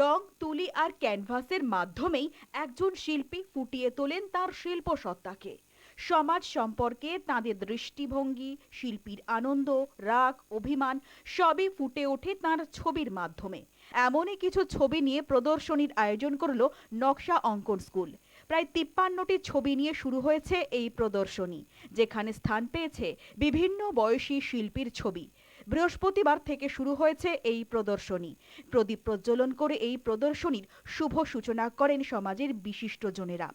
রং, তুলি আর ক্যানভাসের মাধ্যমেই একজন শিল্পী ফুটিয়ে তোলেন তার শিল্প সত্তাকে সমাজ সম্পর্কে তাঁদের দৃষ্টিভঙ্গি, শিল্পীর আনন্দ, রাগ, অভিমান সবই ফুটে ওঠে তার ছবির মাধ্যমে। এমনই কিছু ছবি নিয়ে প্রদর্শনীর আয়োজন করল নকশা অঙ্কন স্কুল। প্রায় তিপ্পান্নটি ছবি নিয়ে শুরু হয়েছে এই প্রদর্শনী, যেখানে স্থান পেয়েছে বিভিন্ন বয়সী শিল্পীর ছবি। বৃহস্পতিবার থেকে শুরু হয়েছে এই প্রদর্শনী। প্রদীপ প্রজ্বলন করে এই প্রদর্শনীর শুভ সূচনা করেন সমাজের বিশিষ্টজনেরা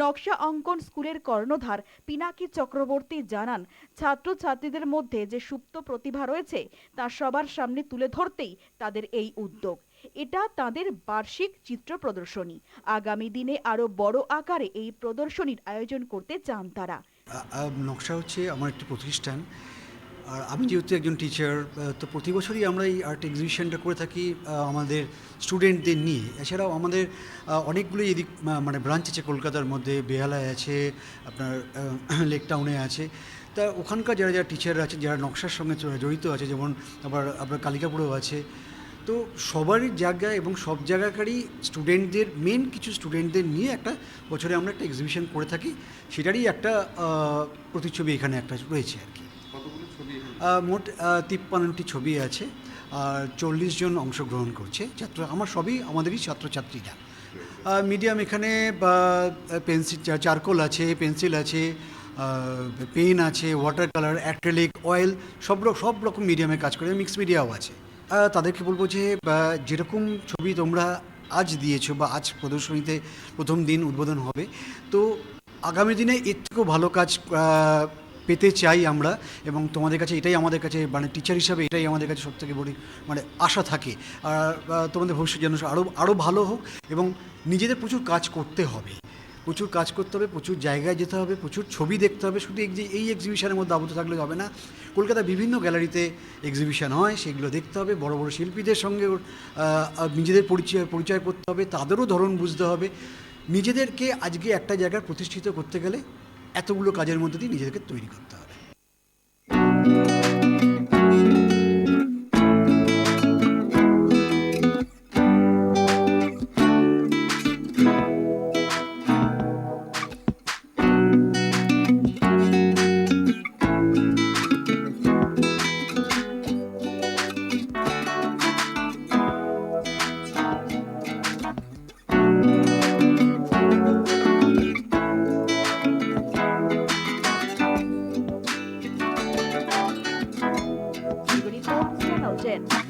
নকশা অঙ্কন স্কুলের কর্ণধার পিনাকি চক্রবর্তী জানান, ছাত্রছাত্রীদের মধ্যে যে সুপ্ত প্রতিভা রয়েছে তা সবার সামনে তুলে ধরতেই তাদের এই উদ্যোগ। এটা তাদের বার্ষিক চিত্র প্রদর্শনী। আগামী দিনে আরও বড় আকারে এই প্রদর্শনীর আয়োজন করতে চান তারা। নকশা হচ্ছে আমার একটি প্রতিষ্ঠান। আর আমি যেহেতু একজন টিচার তো প্রতি বছরই আমরা এই আর্ট এক্সিবিশনটা করে থাকি আমাদের স্টুডেন্টদের নিয়ে। এছাড়াও আমাদের অনেকগুলো এদিক মানে ব্রাঞ্চ আছে কলকাতার মধ্যে, বেহালায় আছে, আপনার লেক টাউনে আছে। তা ওখানকার যারা যারা টিচার আছে, যারা নকশার সঙ্গে জড়িত আছে, যেমন আবার আপনার কালিকাপুরেও আছে, তো সবারই জায়গায় এবং সব জায়গাকারই স্টুডেন্টদের মেন কিছু স্টুডেন্টদের নিয়ে একটা বছরে আমরা একটা এক্সিবিশন করে থাকি। সেটারই একটা প্রতিচ্ছবি এখানে একটা রয়েছে আর কি কতগুলো ছবি এখানে? আহ, মোট তিপ্পান্নটি ছবি আছে, আর চল্লিশ জন অংশগ্রহণ করছে। ছাত্র, আমার সবই, আমাদেরই ছাত্রছাত্রীরা। মিডিয়াম এখানে, বা পেন্সিল চারকোল আছে, পেন্সিল আছে পেন আছে, ওয়াটার কালার, অ্যাক্রেলিক, অয়েল, সব সব রকম মিডিয়ামে কাজ করে, মিক্স মিডিয়াও আছে। তাদেরকে বলব যে যেরকম ছবি তোমরা আজ দিয়েছ, বা আজ প্রদর্শনীতে প্রথম দিন উদ্বোধন হবে, তো আগামী দিনে এর থেকেও ভালো কাজ পেতে চাই আমরা এবং তোমাদের কাছে এটাই আমাদের কাছে মানে টিচার হিসাবে এটাই আমাদের কাছে সব থেকে বড় মানে আশা থাকে। আর তোমাদের ভবিষ্যৎ যেন আরও আরও ভালো হোক এবং নিজেদের প্রচুর কাজ করতে হবে। প্রচুর কাজ করতে হবে, প্রচুর জায়গায় যেতে হবে, প্রচুর ছবি দেখতে হবে। শুধু এই এক্সিবিশনের মধ্যে আবদ্ধ থাকলে হবে না। কলকাতার বিভিন্ন গ্যালারিতে এক্সিবিশন হয়, সেগুলো দেখতে হবে। বড় বড় শিল্পীদের সঙ্গে নিজেদের পরিচয় পরিচয় করতে হবে। তাদেরও ধরন বুঝতে হবে। নিজেদেরকে আজকে একটা জায়গায় প্রতিষ্ঠিত করতে গেলে এতগুলো কাজের মধ্যে দিয়ে নিজেদেরকে তৈরি করতে হবে Christian.